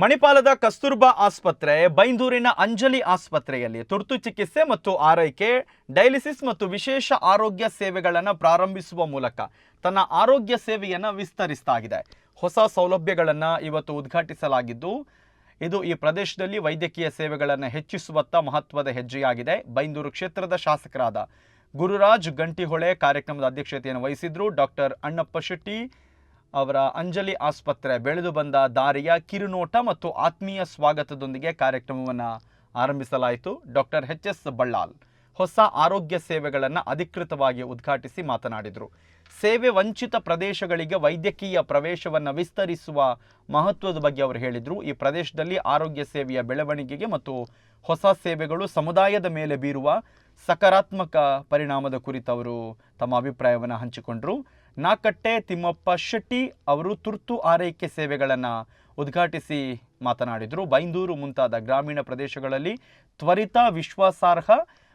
ಮಣಿಪಾಲದ ಕಸ್ತೂರ್ಬಾ ಆಸ್ಪತ್ರೆ, ಬೈಂದೂರಿನ ಅಂಜಲಿ ಆಸ್ಪತ್ರೆಯಲ್ಲಿ ತುರ್ತು ಚಿಕಿತ್ಸೆ ಮತ್ತು ಆರೈಕೆ, ಡಯಾಲಿಸಿಸ್ ಮತ್ತು ವಿಶೇಷ ಆರೋಗ್ಯ ಸೇವೆಗಳನ್ನು ಪ್ರಾರಂಭಿಸುವ ಮೂಲಕ ತನ್ನ ಆರೋಗ್ಯ ಸೇವೆಯನ್ನು ವಿಸ್ತರಿಸ್ತಾ ಇದೆ ಹೊಸ ಸೌಲಭ್ಯಗಳನ್ನು ಇವತ್ತು ಉದ್ಘಾಟಿಸಲಾಗಿದ್ದು, ಇದು ಈ ಪ್ರದೇಶದಲ್ಲಿ ವೈದ್ಯಕೀಯ ಸೇವೆಗಳನ್ನು ಹೆಚ್ಚಿಸುವತ್ತ ಮಹತ್ವದ ಹೆಜ್ಜೆಯಾಗಿದೆ. ಬೈಂದೂರು ಕ್ಷೇತ್ರದ ಶಾಸಕರಾದ ಗುರುರಾಜ್ ಗಂಟಿಹೊಳೆ ಕಾರ್ಯಕ್ರಮದ ಅಧ್ಯಕ್ಷತೆಯನ್ನು ವಹಿಸಿದ್ರು ಡಾಕ್ಟರ್ ಅಣ್ಣಪ್ಪ ಶೆಟ್ಟಿ ಅವರ ಅಂಜಲಿ ಆಸ್ಪತ್ರೆ ಬೆಳೆದು ಬಂದ ದಾರಿಯ ಕಿರುನೋಟ ಮತ್ತು ಆತ್ಮೀಯ ಸ್ವಾಗತದೊಂದಿಗೆ ಕಾರ್ಯಕ್ರಮವನ್ನು ಆರಂಭಿಸಲಾಯಿತು. ಡಾಕ್ಟರ್ ಎಚ್ ಎಸ್ ಬಳ್ಳಾಲ್ ಹೊಸ ಆರೋಗ್ಯ ಸೇವೆಗಳನ್ನು ಅಧಿಕೃತವಾಗಿ ಉದ್ಘಾಟಿಸಿ ಮಾತನಾಡಿದರು. ಸೇವೆ ವಂಚಿತ ಪ್ರದೇಶಗಳಿಗೆ ವೈದ್ಯಕೀಯ ಪ್ರವೇಶವನ್ನು ವಿಸ್ತರಿಸುವ ಮಹತ್ವದ ಬಗ್ಗೆ ಅವರು ಹೇಳಿದರು. ಈ ಪ್ರದೇಶದಲ್ಲಿ ಆರೋಗ್ಯ ಸೇವೆಯ ಬೆಳವಣಿಗೆಗೆ ಮತ್ತು ಹೊಸ ಸೇವೆಗಳು ಸಮುದಾಯದ ಮೇಲೆ ಬೀರುವ ಸಕಾರಾತ್ಮಕ ಪರಿಣಾಮದ ಕುರಿತು ಅವರು ತಮ್ಮ ಅಭಿಪ್ರಾಯವನ್ನು ಹಂಚಿಕೊಂಡರು. ನಾಕಟ್ಟೆ ತಿಮ್ಮಪ್ಪ ಶೆಟ್ಟಿ ಅವರು ತುರ್ತು ಆರೈಕೆ ಸೇವೆಗಳನ್ನು ಉದ್ಘಾಟಿಸಿ ಮಾತನಾಡಿದರು. ಬೈಂದೂರು ಮುಂತಾದ ಗ್ರಾಮೀಣ ಪ್ರದೇಶಗಳಲ್ಲಿ ತ್ವರಿತ ವಿಶ್ವಾಸಾರ್ಹ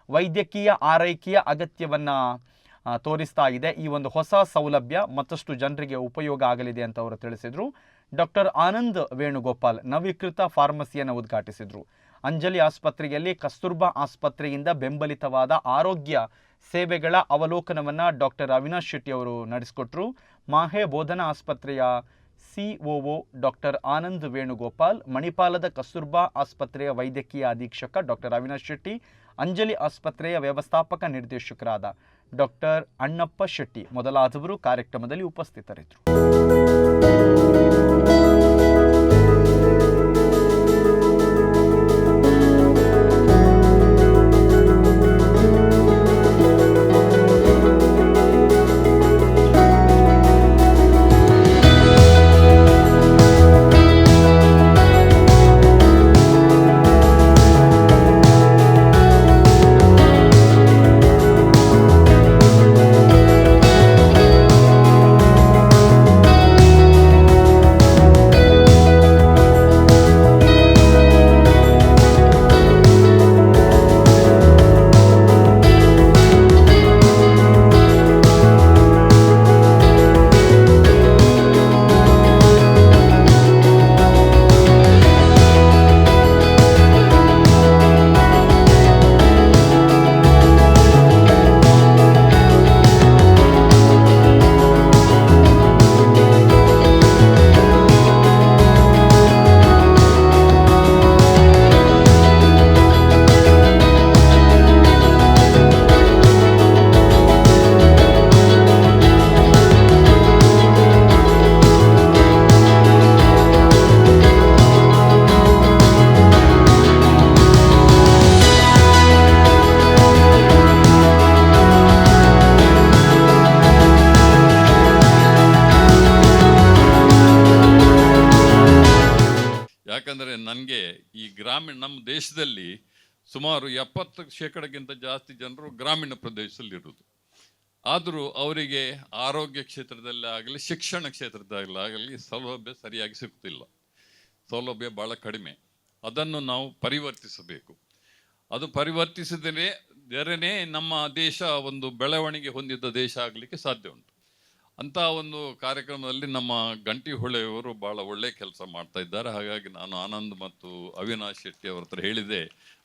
ವೈದ್ಯಕೀಯ ಆರೈಕೆಯ ಅಗತ್ಯವನ್ನು ತೋರಿಸ್ತಾ ಇದೆ. ಈ ಒಂದು ಹೊಸ ಸೌಲಭ್ಯ ಮತ್ತಷ್ಟು ಜನರಿಗೆ ಉಪಯೋಗ ಆಗಲಿದೆ ಅಂತ ಅವರು ತಿಳಿಸಿದರು. ಡಾಕ್ಟರ್ ಆನಂದ್ ವೇಣುಗೋಪಾಲ್ ನವೀಕೃತ ಫಾರ್ಮಸಿಯನ್ನು ಉದ್ಘಾಟಿಸಿದರು. ಅಂಜಲಿ ಆಸ್ಪತ್ರೆಯಲ್ಲಿ ಕಸ್ತೂರ್ಬಾ ಆಸ್ಪತ್ರೆಯಿಂದ ಬೆಂಬಲಿತವಾದ ಆರೋಗ್ಯ ಸೇವೆಗಳ ಅವಲೋಕನವನ್ನು ಡಾಕ್ಟರ್ ಅವಿನಾಶ್ ಶೆಟ್ಟಿ ಅವರು ನಡೆಸಿಕೊಟ್ರು. ಮಾಹೆ ಬೋಧನಾ ಆಸ್ಪತ್ರೆಯ ಸಿಒಒ ಡಾಕ್ಟರ್ ಆನಂದ್ ವೇಣುಗೋಪಾಲ್, ಮಣಿಪಾಲದ ಕಸ್ತೂರ್ಬಾ ಆಸ್ಪತ್ರೆಯ ವೈದ್ಯಕೀಯ ಅಧೀಕ್ಷಕ ಡಾಕ್ಟರ್ ಅವಿನಾಶ್ ಶೆಟ್ಟಿ, ಅಂಜಲಿ ಆಸ್ಪತ್ರೆಯ ವ್ಯವಸ್ಥಾಪಕ ನಿರ್ದೇಶಕರಾದ ಡಾಕ್ಟರ್ ಅಣ್ಣಪ್ಪ ಶೆಟ್ಟಿ ಮೊದಲಾದವರು ಕಾರ್ಯಕ್ರಮದಲ್ಲಿ ಉಪಸ್ಥಿತರಿದ್ದರು. ಸುಮಾರು ಎಪ್ಪತ್ತು ಶೇಕಡಕ್ಕಿಂತ ಜಾಸ್ತಿ ಜನರು ಗ್ರಾಮೀಣ ಪ್ರದೇಶದಲ್ಲಿರೋದು. ಆದರೂ ಅವರಿಗೆ ಆರೋಗ್ಯ ಕ್ಷೇತ್ರದಲ್ಲೇ ಆಗಲಿ ಶಿಕ್ಷಣ ಕ್ಷೇತ್ರದಲ್ಲಾಗಲಿ ಸೌಲಭ್ಯ ಸರಿಯಾಗಿ ಸಿಗ್ತಿಲ್ಲ ಸೌಲಭ್ಯ ಭಾಳ ಕಡಿಮೆ. ಅದನ್ನು ನಾವು ಪರಿವರ್ತಿಸಬೇಕು. ಅದು ಪರಿವರ್ತಿಸಿದರೆ ನಮ್ಮ ದೇಶ ಒಂದು ಬೆಳವಣಿಗೆ ಹೊಂದಿದ ದೇಶ ಆಗಲಿಕ್ಕೆ ಸಾಧ್ಯ ಉಂಟು. ಅಂತ ಒಂದು ಕಾರ್ಯಕ್ರಮದಲ್ಲಿ ನಮ್ಮ ಗಂಟಿ ಹೊಳೆಯವರು ಭಾಳ ಒಳ್ಳೆ ಕೆಲಸ ಮಾಡ್ತಾ ಇದ್ದಾರೆ. ಹಾಗಾಗಿ ನಾನು ಆನಂದ್ ಮತ್ತು ಅವಿನಾಶ್ ಶೆಟ್ಟಿ ಅವ್ರ ಹತ್ರ ಹೇಳಿದೆ,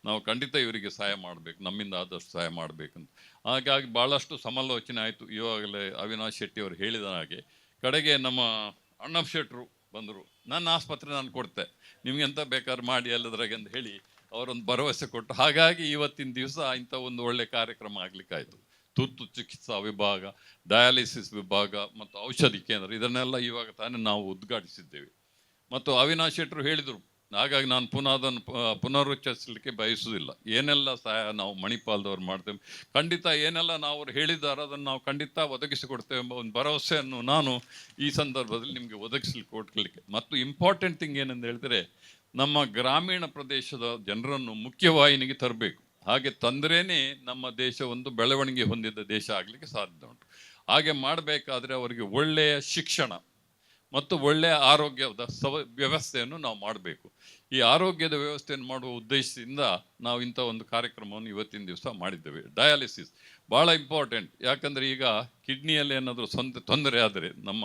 ನಾವು ಖಂಡಿತ ಇವರಿಗೆ ಸಹಾಯ ಮಾಡಬೇಕು, ನಮ್ಮಿಂದ ಆದಷ್ಟು ಸಹಾಯ ಮಾಡಬೇಕಂತ ಹಾಗಾಗಿ ಭಾಳಷ್ಟು ಸಮಾಲೋಚನೆ ಆಯಿತು. ಇವಾಗಲೇ ಅವಿನಾಶ್ ಶೆಟ್ಟಿ ಅವರು ಹೇಳಿದ ಹಾಗೆ. ಕಡೆಗೆ ನಮ್ಮ ಅಣ್ಣಪ್ಪ ಶೆಟ್ರು ಬಂದರು. ನನ್ನ ಆಸ್ಪತ್ರೆ ನಾನು ಕೊಡ್ತೆ, ನಿಮ್ಗೆ ಎಂತ ಬೇಕಾದ್ರೆ ಮಾಡಿ ಎಲ್ಲದ್ರಾಗೆ ಅಂತ ಹೇಳಿ ಅವರೊಂದು ಭರವಸೆ ಕೊಟ್ಟು. ಹಾಗಾಗಿ ಇವತ್ತಿನ ದಿವಸ ಇಂಥ ಒಂದು ಒಳ್ಳೆ ಕಾರ್ಯಕ್ರಮ ಆಗ್ಲಿಕ್ಕಾಯ್ತು. ತುರ್ತು ಚಿಕಿತ್ಸಾ ವಿಭಾಗ, ಡಯಾಲಿಸಿಸ್ ವಿಭಾಗ ಮತ್ತು ಔಷಧಿ ಕೇಂದ್ರ ಇದನ್ನೆಲ್ಲ ಇವಾಗ ತಾನೇ ನಾವು ಉದ್ಘಾಟಿಸಿದ್ದೇವೆ. ಮತ್ತು ಅವಿನಾಶ್ ಶೆಟ್ಟರು ಹೇಳಿದರು, ಹಾಗಾಗಿ ನಾನು ಪುನಃ ಅದನ್ನು ಪುನರುಚ್ಚರಿಸಲಿಕ್ಕೆ ಬಯಸುವುದಿಲ್ಲ. ಏನೆಲ್ಲ ಸಹಾಯ ನಾವು ಮಣಿಪಾಲದವ್ರು ಮಾಡ್ತೇವೆ, ಖಂಡಿತ ಏನೆಲ್ಲ ನಾವು ಅವ್ರು ಹೇಳಿದ್ದಾರೆ ಅದನ್ನು ನಾವು ಖಂಡಿತ ಒದಗಿಸಿಕೊಡ್ತೇವೆ ಎಂಬ ಒಂದು ಭರವಸೆಯನ್ನು ನಾನು ಈ ಸಂದರ್ಭದಲ್ಲಿ ನಿಮಗೆ ಒದಗಿಸಲಿಕ್ಕೆ ಕೊಡ್ಲಿಕ್ಕೆ. ಮತ್ತು ಇಂಪಾರ್ಟೆಂಟ್ ಥಿಂಗ್ ಏನಂತ ಹೇಳಿದರೆ, ನಮ್ಮ ಗ್ರಾಮೀಣ ಪ್ರದೇಶದ ಜನರನ್ನು ಮುಖ್ಯವಾಹಿನಿಗೆ ತರಬೇಕು. ಹಾಗೆ ತಂದ್ರೇನೆ ನಮ್ಮ ದೇಶ ಒಂದು ಬೆಳವಣಿಗೆ ಹೊಂದಿದ ದೇಶ ಆಗಲಿಕ್ಕೆ ಸಾಧ್ಯ ಉಂಟು. ಹಾಗೆ ಮಾಡಬೇಕಾದ್ರೆ ಅವರಿಗೆ ಒಳ್ಳೆಯ ಶಿಕ್ಷಣ ಮತ್ತು ಒಳ್ಳೆಯ ಆರೋಗ್ಯದ ಸವ, ವ್ಯವಸ್ಥೆಯನ್ನು ನಾವು ಮಾಡಬೇಕು. ಈ ಆರೋಗ್ಯದ ವ್ಯವಸ್ಥೆಯನ್ನು ಮಾಡುವ ಉದ್ದೇಶದಿಂದ ನಾವು ಇಂಥ ಒಂದು ಕಾರ್ಯಕ್ರಮವನ್ನು ಇವತ್ತಿನ ದಿವಸ ಮಾಡಿದ್ದೇವೆ. ಡಯಾಲಿಸಿಸ್ ಭಾಳ ಇಂಪಾರ್ಟೆಂಟ್. ಯಾಕಂದರೆ ಈಗ ಕಿಡ್ನಿಯಲ್ಲಿ ಏನಾದರೂ ಸ್ವಂತ ತೊಂದರೆ ಆದರೆ ನಮ್ಮ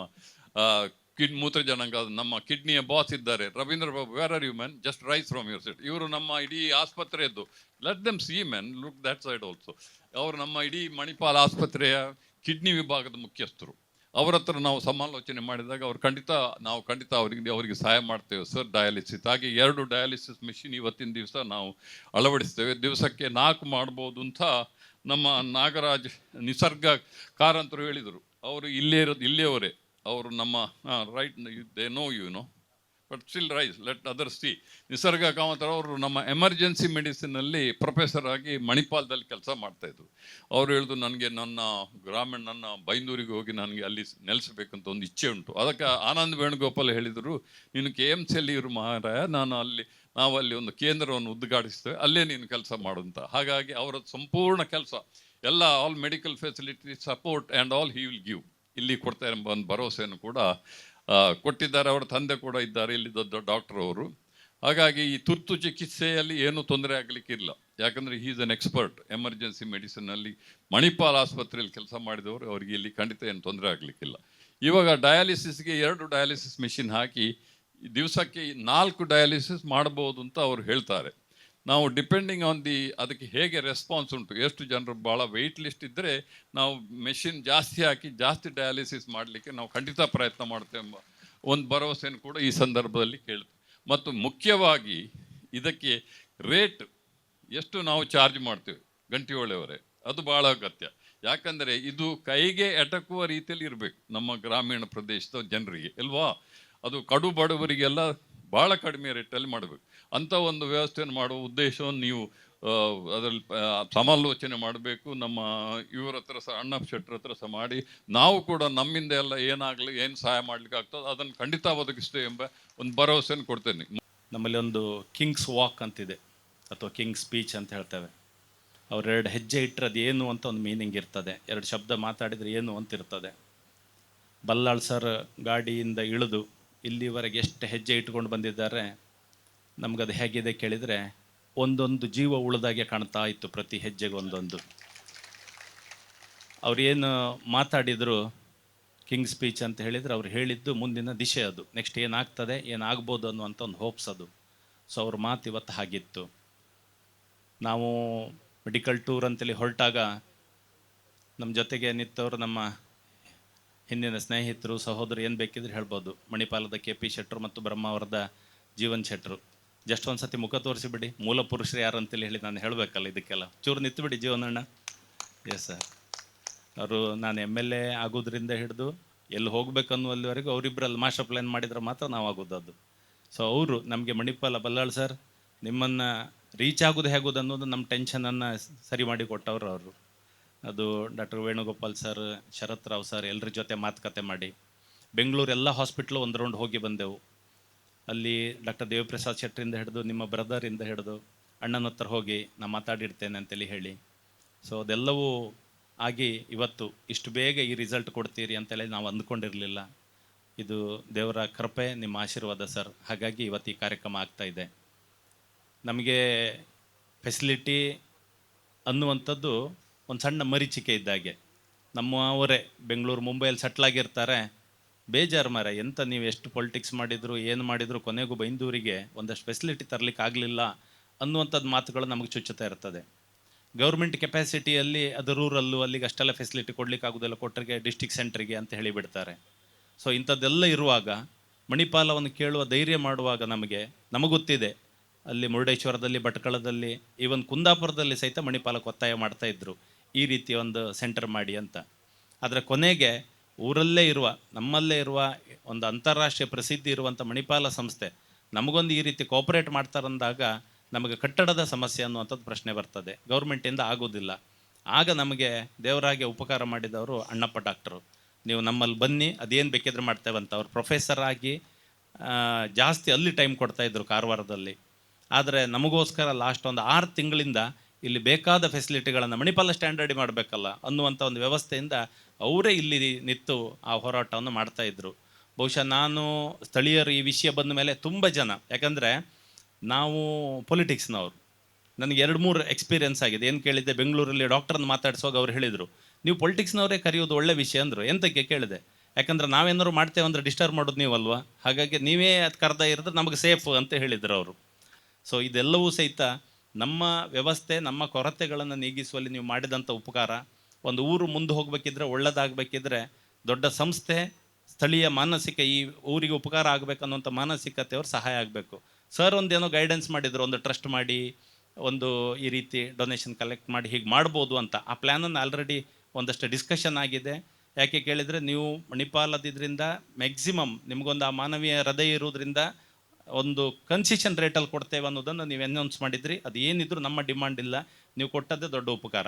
ಕಿಡ್ ಜನಾಂಗ ನಮ್ಮ ಕಿಡ್ನಿಯ ಬಾಸ್ ಇದ್ದಾರೆ. Ravindra Babu where are you man just rise from your side ಇವರು ನಮ್ಮ ಇಡೀ ಆಸ್ಪತ್ರೆಯದ್ದು. Let them see man look that side also ಅವರು ನಮ್ಮ ಇಡೀ ಮಣಿಪಾಲ್ ಆಸ್ಪತ್ರೆಯ ಕಿಡ್ನಿ ವಿಭಾಗದ ಮುಖ್ಯಸ್ಥರು. ಅವರ ಹತ್ರ ನಾವು ಸಮಾಲೋಚನೆ ಮಾಡಿದಾಗ ಅವ್ರು ಖಂಡಿತ, ನಾವು ಖಂಡಿತ ಅವರಿಗೆ ಅವರಿಗೆ ಸಹಾಯ ಮಾಡ್ತೇವೆ. ಸರ್ ಡಯಾಲಿಸಿಸ್ ಹಾಗೆ ಎರಡು ಡಯಾಲಿಸಿಸ್ ಮಿಷಿನ್ ಇವತ್ತಿನ ದಿವಸ ನಾವು ಅಳವಡಿಸ್ತೇವೆ. ದಿವಸಕ್ಕೆ ನಾಲ್ಕು ಮಾಡ್ಬೋದು ಅಂತ ನಮ್ಮ ನಾಗರಾಜ್ ನಿಸರ್ಗ ಕಾರಂತರು ಹೇಳಿದರು. ಅವರು ಇಲ್ಲೇ ಇರೋದು, ಇಲ್ಲಿಯವರೇ. ಅವರು ನಮ್ಮ right they know you know but still rise let other see Nisarga ಕಾಮತರ ಅವರು ನಮ್ಮ ಎಮರ್ಜೆನ್ಸಿ ಮೆಡಿಸಿನಲ್ಲಿ ಪ್ರೊಫೆಸರ್ ಆಗಿ ಮಣಿಪಾಲದಲ್ಲಿ ಕೆಲಸ ಮಾಡ್ತಾಯಿದ್ರು ಅವರು ಅವ್ರು ಹೇಳಿದ್ರು, ನನಗೆ ನನ್ನ ಗ್ರಾಮೀಣ, ನನ್ನ ಬೈಂದೂರಿಗೆ ಹೋಗಿ ನನಗೆ ಅಲ್ಲಿ ನೆಲೆಸಬೇಕಂತ ಒಂದು ಇಚ್ಛೆ ಉಂಟು. ಅದಕ್ಕೆ ಆನಂದ್ ವೇಣುಗೋಪಾಲ್ ಹೇಳಿದರು, ನೀನು ಕೆ ಎಂ ಸಿಯಲ್ಲಿ ಇರು ಮಹಾರಾಯ, ನಾನು ಅಲ್ಲಿ, ನಾವು ಅಲ್ಲಿ ಒಂದು ಕೇಂದ್ರವನ್ನು ಉದ್ಘಾಟಿಸ್ತೇವೆ, ಅಲ್ಲೇ ನೀನು ಕೆಲಸ ಮಾಡುವಂತ ಹಾಗಾಗಿ ಅವರ ಸಂಪೂರ್ಣ ಕೆಲಸ, ಎಲ್ಲ all medical facility support and all he will give ಇಲ್ಲಿ ಕೊಡ್ತಾರೆ ಎಂಬ ಒಂದು ಭರವಸೆಯನ್ನು ಕೂಡ ಕೊಟ್ಟಿದ್ದಾರೆ. ಅವರ ತಂದೆ ಕೂಡ ಇದ್ದಾರೆ ಇಲ್ಲಿ ದೊಡ್ಡ ಡಾಕ್ಟರ್ ಅವರು. ಹಾಗಾಗಿ ಈ ತುರ್ತು ಚಿಕಿತ್ಸೆಯಲ್ಲಿ ಏನೂ ತೊಂದರೆ ಆಗಲಿಕ್ಕಿಲ್ಲ ಯಾಕಂದರೆ ಈಸ್ ಅನ್ ಎಕ್ಸ್ಪರ್ಟ್ ಎಮರ್ಜೆನ್ಸಿ ಮೆಡಿಸಿನಲ್ಲಿ ಮಣಿಪಾಲ್ ಆಸ್ಪತ್ರೆಯಲ್ಲಿ ಕೆಲಸ ಮಾಡಿದವರು, ಅವರಿಗೆ ಇಲ್ಲಿ ಖಂಡಿತ ಏನು ತೊಂದರೆ ಆಗಲಿಕ್ಕಿಲ್ಲ ಇವಾಗ ಡಯಾಲಿಸಿಸ್ಗೆ ಎರಡು ಡಯಾಲಿಸಿಸ್ ಮೆಷಿನ್ ಹಾಕಿ, ದಿವಸಕ್ಕೆ ನಾಲ್ಕು ಡಯಾಲಿಸಿಸ್ ಮಾಡಬಹುದು ಅಂತ ಅವರು ಹೇಳ್ತಾರೆ. ನಾವು ಡಿಪೆಂಡಿಂಗ್ ಆನ್ ದಿ ಅದಕ್ಕೆ ಹೇಗೆ ರೆಸ್ಪಾನ್ಸ್ ಉಂಟು, ಎಷ್ಟು ಜನರು ಭಾಳ ವೆಯ್ಟ್ ಲಿಸ್ಟ್ ಇದ್ದರೆ ನಾವು ಮೆಷಿನ್ ಜಾಸ್ತಿ ಹಾಕಿ ಜಾಸ್ತಿ ಡಯಾಲಿಸಿಸ್ ಮಾಡಲಿಕ್ಕೆ ನಾವು ಖಂಡಿತ ಪ್ರಯತ್ನ ಮಾಡ್ತೇವೆ ಎಂಬ ಒಂದು ಭರವಸೆಯನ್ನು ಕೂಡ ಈ ಸಂದರ್ಭದಲ್ಲಿ ಕೇಳ್ತೇವೆ ಮತ್ತು ಮುಖ್ಯವಾಗಿ ಇದಕ್ಕೆ ರೇಟ್ ಎಷ್ಟು ನಾವು ಚಾರ್ಜ್ ಮಾಡ್ತೇವೆ ಗಂಟಿಯೊಳೆಯವರೇ ಅದು ಭಾಳ ಅಗತ್ಯ. ಯಾಕಂದರೆ ಇದು ಕೈಗೆ ಎಟಕುವ ರೀತಿಯಲ್ಲಿ ಇರಬೇಕು ನಮ್ಮ ಗ್ರಾಮೀಣ ಪ್ರದೇಶದ ಜನರಿಗೆ, ಅಲ್ವಾ? ಅದು ಕಡು ಬಡವರಿಗೆಲ್ಲ ಭಾಳ ಕಡಿಮೆ ರೇಟಲ್ಲಿ ಮಾಡಬೇಕು. ಅಂಥ ಒಂದು ವ್ಯವಸ್ಥೆಯನ್ನು ಮಾಡುವ ಉದ್ದೇಶವನ್ನು ನೀವು ಅದರಲ್ಲಿ ಸಮಾಲೋಚನೆ ಮಾಡಬೇಕು. ನಮ್ಮ ಇವ್ರ ಹತ್ರ ಸಹ, ಅಣ್ಣ ಶೆಟ್ರ ಹತ್ರ ಸಹ ಮಾಡಿ. ನಾವು ಕೂಡ ನಮ್ಮಿಂದ ಎಲ್ಲ ಏನಾಗಲಿ, ಏನು ಸಹಾಯ ಮಾಡ್ಲಿಕ್ಕೆ ಆಗ್ತದೆ ಅದನ್ನು ಖಂಡಿತ ಒದಗಿಸ್ತೇವೆ ಎಂಬ ಒಂದು ಭರವಸೆಯನ್ನು ಕೊಡ್ತೇನೆ. ನಮ್ಮಲ್ಲಿ ಒಂದು ಕಿಂಗ್ಸ್ ವಾಕ್ ಅಂತಿದೆ. ಅಥವಾ ಕಿಂಗ್ ಸ್ಪೀಚ್ ಅಂತ ಹೇಳ್ತೇವೆ. ಅವರೆರಡು ಹೆಜ್ಜೆ ಇಟ್ಟರೆ ಅದು ಏನು ಅಂತ ಒಂದು ಮೀನಿಂಗ್ ಇರ್ತದೆ. ಎರಡು ಶಬ್ದ ಮಾತಾಡಿದರೆ ಏನು ಅಂತ ಇರ್ತದೆ. ಬಲ್ಲಾಳ್ ಸರ್ ಗಾಡಿಯಿಂದ ಇಳಿದು ಇಲ್ಲಿವರೆಗೆ ಎಷ್ಟು ಹೆಜ್ಜೆ ಇಟ್ಕೊಂಡು ಬಂದಿದ್ದಾರೆ, ನಮಗದು ಹೇಗಿದೆ ಕೇಳಿದರೆ, ಒಂದೊಂದು ಜೀವ ಉಳಿದಾಗೆ ಕಾಣ್ತಾ ಇತ್ತು ಪ್ರತಿ ಹೆಜ್ಜೆಗೆ ಒಂದೊಂದು. ಅವ್ರೇನು ಮಾತಾಡಿದರು ಕಿಂಗ್ ಸ್ಪೀಚ್ ಅಂತ ಹೇಳಿದರೆ ಅವ್ರು ಹೇಳಿದ್ದು ಮುಂದಿನ ದಿಶೆ ಅದು. ನೆಕ್ಸ್ಟ್ ಏನಾಗ್ತದೆ, ಏನಾಗ್ಬೋದು ಅನ್ನುವಂಥ ಒಂದು ಹೋಪ್ಸ್ ಅದು. ಸೊ ಅವ್ರ ಮಾತು ಇವತ್ತು ಹಾಗಿತ್ತು. ನಾವು ಮೆಡಿಕಲ್ ಟೂರ್ ಅಂತೇಳಿ ಹೊರಟಾಗ, ನಮ್ಮ ಜೊತೆಗೆ ನಿಂತವರು ನಮ್ಮ ಹಿಂದಿನ ಸ್ನೇಹಿತರು, ಸಹೋದರು ಏನು ಬೇಕಿದ್ರೆ ಹೇಳ್ಬೋದು. ಮಣಿಪಾಲದ ಕೆ ಪಿ ಶೆಟ್ರು ಮತ್ತು ಬ್ರಹ್ಮಾವರದ ಜೀವನ್ ಶೆಟ್ಟರು. ಜಸ್ಟ್ ಒಂದು ಸತಿ ಮುಖ ತೋರಿಸಿಬಿಡಿ ಮೂಲ ಪುರುಷರು ಯಾರು ಅಂತೇಳಿ ಹೇಳಿ ನಾನು ಹೇಳಬೇಕಲ್ಲ ಇದಕ್ಕೆಲ್ಲ. ಚೂರು ನಿಂತುಬಿಡಿ ಜೀವನಣ್ಣ ಎಸ್ ಸರ್ ಅವರು ನಾನು ಎಂ ಎಲ್ ಎ ಆಗೋದ್ರಿಂದ ಹಿಡಿದು ಎಲ್ಲಿ ಹೋಗ್ಬೇಕು ಅನ್ನುವಲ್ಲಿವರೆಗೂ ಅವರಿಬ್ಬರಲ್ಲಿ ಮಾಸ್ಟರ್ ಪ್ಲ್ಯಾನ್ ಮಾಡಿದ್ರೆ ಮಾತ್ರ ನಾವು ಆಗೋದದು ಸೊ ಅವರು ನಮಗೆ ಮಣಿಪಾಲ ಬಲ್ಲಾಳ್ ಸರ್ ನಿಮ್ಮನ್ನು ರೀಚ್ ಆಗೋದು ಹೇಗೋದು ಅನ್ನೋದು ನಮ್ಮ ಟೆನ್ಷನನ್ನು ಸರಿ ಮಾಡಿ ಕೊಟ್ಟವರು ಅವರು. ಅದು doctor Venugopal sir, Sharath Rao sir ಎಲ್ಲರ ಜೊತೆ ಮಾತುಕತೆ ಮಾಡಿ. ಬೆಂಗಳೂರು ಎಲ್ಲ ಹಾಸ್ಪಿಟ್ಲು ಒಂದು ರೌಂಡ್ ಹೋಗಿ ಬಂದೆವು. ಅಲ್ಲಿ ಡಾಕ್ಟರ್ ದೇವಪ್ರಸಾದ್ ಶೆಟ್ಟರಿಂದ ಹಿಡಿದು ನಿಮ್ಮ ಬ್ರದರಿಂದ ಹಿಡಿದು ಅಣ್ಣನ ಹತ್ರ ಹೋಗಿ ನಾ ಮಾತಾಡಿರ್ತೇನೆ ಅಂತೇಳಿ ಹೇಳಿ. ಸೊ ಅದೆಲ್ಲವೂ ಆಗಿ ಇವತ್ತು ಇಷ್ಟು ಬೇಗ ಈ ರಿಸಲ್ಟ್ ಕೊಡ್ತೀರಿ ಅಂತೇಳಿ ನಾವು ಅಂದ್ಕೊಂಡಿರಲಿಲ್ಲ. ಇದು ದೇವರ ಕೃಪೆ, ನಿಮ್ಮ ಆಶೀರ್ವಾದ ಸರ್. ಹಾಗಾಗಿ ಇವತ್ತು ಈ ಕಾರ್ಯಕ್ರಮ ಆಗ್ತಾ ಇದೆ. ನಮಗೆ ಫೆಸಿಲಿಟಿ ಅನ್ನುವಂಥದ್ದು ಒಂದು ಸಣ್ಣ ಮರೀಚಿಕೆ ಇದ್ದಾಗೆ ನಮ್ಮ ಅವರೇ ಬೆಂಗಳೂರು ಮುಂಬೈಯಲ್ಲಿ ಸಟ್ಲಾಗಿರ್ತಾರೆ ಬೇಜಾರು ಮರ ಎಂಥ ನೀವು ಎಷ್ಟು ಪೊಲಿಟಿಕ್ಸ್ ಮಾಡಿದ್ರು, ಏನು ಮಾಡಿದ್ರು, ಕೊನೆಗೂ ಬೈಂದೂರಿಗೆ ಒಂದಷ್ಟು ಫೆಸಿಲಿಟಿ ತರಲಿಕ್ಕೆ ಆಗಲಿಲ್ಲ ಅನ್ನುವಂಥದ್ದು ಮಾತುಗಳು ನಮಗೆ ಚುಚ್ಚುತ್ತಾ ಇರ್ತದೆ. ಗೌರ್ಮೆಂಟ್ ಕೆಪಾಸಿಟಿಯಲ್ಲಿ ಅದು ರೂರಲ್ಲು ಅಲ್ಲಿಗೆ ಅಷ್ಟೆಲ್ಲ ಫೆಸಿಲಿಟಿ ಕೊಡ್ಲಿಕ್ಕೆ ಆಗೋದಿಲ್ಲ ಕೊಟ್ಟರಿಗೆ ಡಿಸ್ಟಿಕ್ ಸೆಂಟ್ರಿಗೆ ಅಂತ ಹೇಳಿಬಿಡ್ತಾರೆ. ಸೊ ಇಂಥದ್ದೆಲ್ಲ ಇರುವಾಗ, ಮಣಿಪಾಲವನ್ನು ಕೇಳುವ ಧೈರ್ಯ ಮಾಡುವಾಗ ನಮಗೆ ನಮಗೊತ್ತಿದೆ ಅಲ್ಲಿ ಮುರುಡೇಶ್ವರದಲ್ಲಿ, ಭಟ್ಕಳದಲ್ಲಿ ಈವನ್ ಕುಂದಾಪುರದಲ್ಲಿ ಸಹಿತ ಮಣಿಪಾಲಕ್ಕೆ ಒತ್ತಾಯ ಮಾಡ್ತಾ ಇದ್ರು. ಈ ರೀತಿ ಒಂದು ಸೆಂಟರ್ ಮಾಡಿ ಅಂತ. ಅದರ ಕೊನೆಗೆ ಊರಲ್ಲೇ ಇರುವ, ನಮ್ಮಲ್ಲೇ ಇರುವ ಒಂದು ಅಂತಾರಾಷ್ಟ್ರೀಯ ಪ್ರಸಿದ್ಧಿ ಇರುವಂಥ ಮಣಿಪಾಲ ಸಂಸ್ಥೆ ನಮಗೊಂದು ಈ ರೀತಿ ಕೋಪರೇಟ್ ಮಾಡ್ತಾರಂದಾಗ ನಮಗೆ ಕಟ್ಟಡದ ಸಮಸ್ಯೆ ಅನ್ನುವಂಥದ್ದು ಪ್ರಶ್ನೆ ಬರ್ತದೆ. ಗೌರ್ಮೆಂಟಿಂದ ಆಗೋದಿಲ್ಲ. ಆಗ ನಮಗೆ ದೇವರಾಗೆ ಉಪಕಾರ ಮಾಡಿದವರು ಅಣ್ಣಪ್ಪ ಡಾಕ್ಟರು. ನೀವು ನಮ್ಮಲ್ಲಿ ಬನ್ನಿ, ಅದೇನು ಬೇಕಿದ್ರೆ ಮಾಡ್ತೇವೆ ಅಂತ. ಅವ್ರು ಪ್ರೊಫೆಸರ್ ಆಗಿ ಜಾಸ್ತಿ ಅಲ್ಲಿ ಟೈಮ್ ಕೊಡ್ತಾಯಿದ್ರು ಕಾರವಾರದಲ್ಲಿ. ಆದರೆ ನಮಗೋಸ್ಕರ ಲಾಸ್ಟ್ ಒಂದು ಆರು ತಿಂಗಳಿಂದ ಇಲ್ಲಿ ಬೇಕಾದ ಫೆಸಿಲಿಟಿಗಳನ್ನು ಮಣಿಪಾಲ ಸ್ಟ್ಯಾಂಡರ್ಡ್ ಮಾಡಬೇಕಲ್ಲ ಅನ್ನುವಂಥ ಒಂದು ವ್ಯವಸ್ಥೆಯಿಂದ ಅವರೇ ಇಲ್ಲಿ ನಿಂತು ಆ ಹೋರಾಟವನ್ನು ಮಾಡ್ತಾ ಇದ್ರು. ಬಹುಶಃ ನಾನು, ಸ್ಥಳೀಯರು ಈ ವಿಷಯ ಬಂದ ಮೇಲೆ ತುಂಬ ಜನ. ಯಾಕಂದರೆ ನಾವು ಪೊಲಿಟಿಕ್ಸ್ನವರು ನನಗೆ ಎರಡು ಮೂರು ಎಕ್ಸ್ಪೀರಿಯನ್ಸ್ ಆಗಿದೆ. ಏನು ಕೇಳಿದ್ದೆ? ಬೆಂಗಳೂರಲ್ಲಿ ಡಾಕ್ಟರ್ನ ಮಾತಾಡಿಸುವಾಗ ಅವ್ರು ಹೇಳಿದರು. ನೀವು ಪೊಲಿಟಿಕ್ಸ್ನವರೇ ಕರೆಯೋದು ಒಳ್ಳೆ ವಿಷಯ ಅಂದರು. ಎಂತಕ್ಕೆ ಕೇಳಿದೆ. ಯಾಕಂದ್ರೆ ನಾವೇನಾದ್ರು ಮಾಡ್ತೇವೆ ಅಂದರೆ ಡಿಸ್ಟರ್ಬ್ ಮಾಡೋದು ನೀವಲ್ವಾ? ಹಾಗಾಗಿ ನೀವೇ ಅದು ಕರೆದ ನಮಗೆ ಸೇಫ್ ಅಂತ ಹೇಳಿದರು ಅವರು. ಸೊ ಇದೆಲ್ಲವೂ ಸಹಿತ ನಮ್ಮ ವ್ಯವಸ್ಥೆ, ನಮ್ಮ ಕೊರತೆಗಳನ್ನು ನೀಗಿಸುವಲ್ಲಿ ನೀವು ಮಾಡಿದಂಥ ಉಪಕಾರ, ಒಂದು ಊರು ಮುಂದೆ ಹೋಗಬೇಕಿದ್ರೆ ಒಳ್ಳೆಯದಾಗಬೇಕಿದ್ರೆ ದೊಡ್ಡ ಸಂಸ್ಥೆ, ಸ್ಥಳೀಯ ಮಾನಸಿಕ ಈ ಊರಿಗೆ ಉಪಕಾರ ಆಗಬೇಕನ್ನುವಂಥ ಮಾನಸಿಕತೆಯವ್ರು ಸಹಾಯ ಆಗಬೇಕು. ಸರ್ ಒಂದೇನೋ ಗೈಡೆನ್ಸ್ ಮಾಡಿದರು, ಒಂದು ಟ್ರಸ್ಟ್ ಮಾಡಿ, ಒಂದು ಈ ರೀತಿ ಡೊನೇಷನ್ ಕಲೆಕ್ಟ್ ಮಾಡಿ, ಹೀಗೆ ಮಾಡ್ಬೋದು ಅಂತ. ಆ ಪ್ಲ್ಯಾನನ್ನು ಆಲ್ರೆಡಿ ಒಂದಷ್ಟು ಡಿಸ್ಕಷನ್ ಆಗಿದೆ. ಯಾಕೆ ಕೇಳಿದರೆ, ನೀವು ಮಣಿಪಾಲದಿದ್ದರಿಂದ ಮ್ಯಾಕ್ಸಿಮಮ್ ನಿಮಗೊಂದು ಆ ಮಾನವೀಯ ಹೃದಯ ಇರೋದ್ರಿಂದ ಒಂದು ಕನ್ಸಿಷನ್ ರೇಟಲ್ಲಿ ಕೊಡ್ತೇವೆ ಅನ್ನೋದನ್ನು ನೀವು ಅನೌನ್ಸ್ ಮಾಡಿದ್ರಿ. ಅದು ಏನಿದ್ರು ನಮ್ಮ ಡಿಮಾಂಡ್ ಇಲ್ಲ. ನೀವು ಕೊಟ್ಟದ್ದೇ ದೊಡ್ಡ ಉಪಕಾರ.